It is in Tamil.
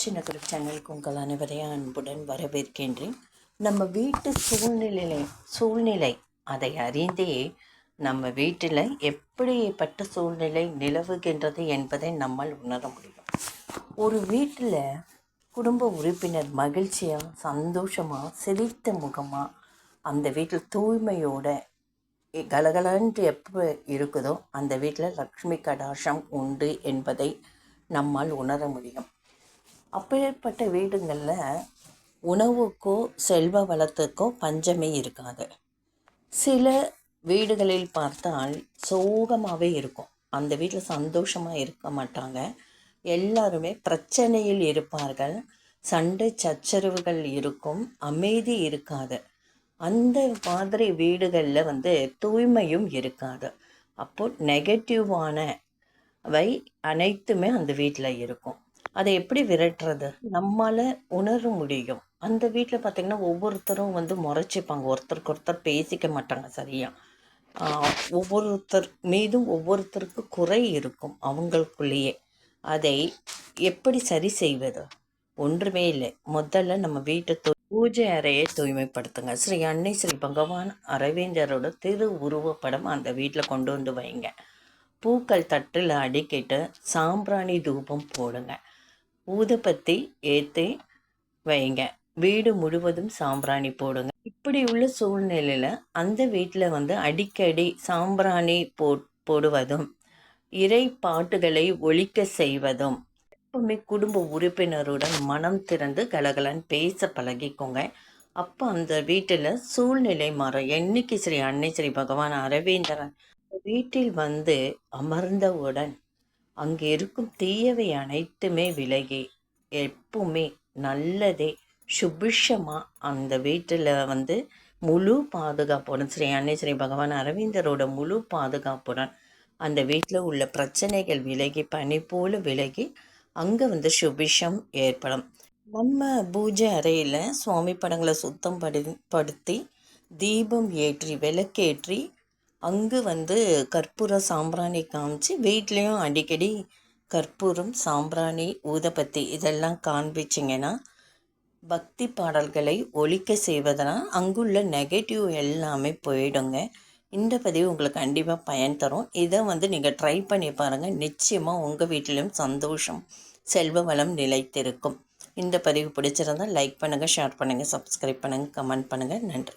சின்ன குரு சேனலுக்கு உங்கள் அனைவரையும் அன்புடன் வரவேற்கின்றேன். நம்ம வீட்டு சூழ்நிலை சூழ்நிலை அதை அறிந்தே நம்ம வீட்டில் எப்படிப்பட்ட சூழ்நிலை நிலவுகின்றது என்பதை நம்மால் உணர முடியும். ஒரு வீட்டில் குடும்ப உறுப்பினர் மகிழ்ச்சியாக சந்தோஷமாக சிரித்த முகமாக அந்த வீட்டில் தூய்மையோட கலகலன்ட்டு எப்போ இருக்குதோ அந்த வீட்டில் லக்ஷ்மி கடாஷம் உண்டு என்பதை நம்மால் உணர முடியும். அப்பேற்பட்ட வீடுங்களில் உணவுக்கோ செல்வ வளத்துக்கோ பஞ்சமே இருக்காது. சில வீடுகளில் பார்த்தால் சோகமாகவே இருக்கும். அந்த வீட்டில் சந்தோஷமாக இருக்க மாட்டாங்க. எல்லாருமே பிரச்சனையில் இருப்பார்கள். சண்டை சச்சரவுகள் இருக்கும். அமைதி இருக்காது. அந்த மாதிரி வீடுகளில் வந்து தூய்மையும் இருக்காது. அப்போ நெகட்டிவானவை அனைத்துமே அந்த வீட்டில் இருக்கும். அதை எப்படி விரட்டுறது? நம்மால் உணர முடியும். அந்த வீட்டில் பார்த்திங்கன்னா ஒவ்வொருத்தரும் வந்து முறைச்சிப்பாங்க. ஒருத்தருக்கு ஒருத்தர் பேசிக்க மாட்டாங்க சரியாக ஒவ்வொருத்தர் மீதும் ஒவ்வொருத்தருக்கு குறை இருக்கும் அவங்களுக்குள்ளேயே. அதை எப்படி சரி செய்வது? ஒன்றுமே இல்லை. முதல்ல நம்ம வீட்டை பூஜை அறையை தூய்மைப்படுத்துங்க. ஸ்ரீ அன்னை ஸ்ரீ பகவான் அரவிந்தரோட திரு உருவப்படம் அந்த வீட்டில் கொண்டு வந்து வைங்க. பூக்கள் தட்டில் அடிக்கிட்டு சாம்பிராணி தூபம் போடுங்க. ஊதுபத்தி ஏற்றி வைங்க. வீடு முழுவதும் சாம்பிராணி போடுங்க. இப்படி உள்ள சூழ்நிலையில் அந்த வீட்டில் வந்து அடிக்கடி சாம்பிராணி போ போடுவதும் இறை பாட்டுகளை ஒழிக்க செய்வதும் எப்பவுமே குடும்ப உறுப்பினருடன் மனம் திறந்து கலகலன்னு பேச பழகிக்கோங்க. அப்போ அந்த வீட்டில் சூழ்நிலை மாறும் என்னைக்கு ஸ்ரீ அன்னை ஸ்ரீ பகவான் அரவிந்தரன் வீட்டில் வந்து அமர்ந்தவுடன் அங்கே இருக்கும் தீயவை அனைத்துமே விலகி. எப்பவுமே நல்லதே. சுபிஷமாக அந்த வீட்டில் வந்து முழு பாதுகாப்புடன் ஸ்ரீ அன்னை ஸ்ரீ பகவான் அரவிந்தரோட முழு பாதுகாப்புடன் அந்த வீட்டில் உள்ள பிரச்சனைகள் விலகி பனி போல விலகி அங்கே வந்து சுபிஷம் ஏற்படும். நம்ம பூஜை அறையில் சுவாமி படங்களை சுத்தம் படு படுத்தி தீபம் ஏற்றி விளக்கேற்றி அங்கு வந்து கற்பூர சாம்பிராணி காமிச்சு வீட்லேயும் அடிக்கடி கற்பூரம் சாம்பிராணி ஊதபத்தி இதெல்லாம் காண்பிச்சிங்கன்னா பக்தி பாடல்களை ஒழிக்க செய்வதனால் அங்குள்ள நெகட்டிவ் எல்லாமே போயிடுங்க. இந்த பதிவு உங்களுக்கு கண்டிப்பாக பயன் தரும். இதை வந்து நீங்கள் ட்ரை பண்ணி பாருங்கள் நிச்சயமாக உங்கள் வீட்டிலும் சந்தோஷம் செல்வ வளம் நிலைத்திருக்கும். இந்த பதிவு பிடிச்சிருந்தால் லைக் பண்ணுங்கள் ஷேர் பண்ணுங்கள் சப்ஸ்கிரைப் பண்ணுங்கள் கமெண்ட் பண்ணுங்கள் நன்றி.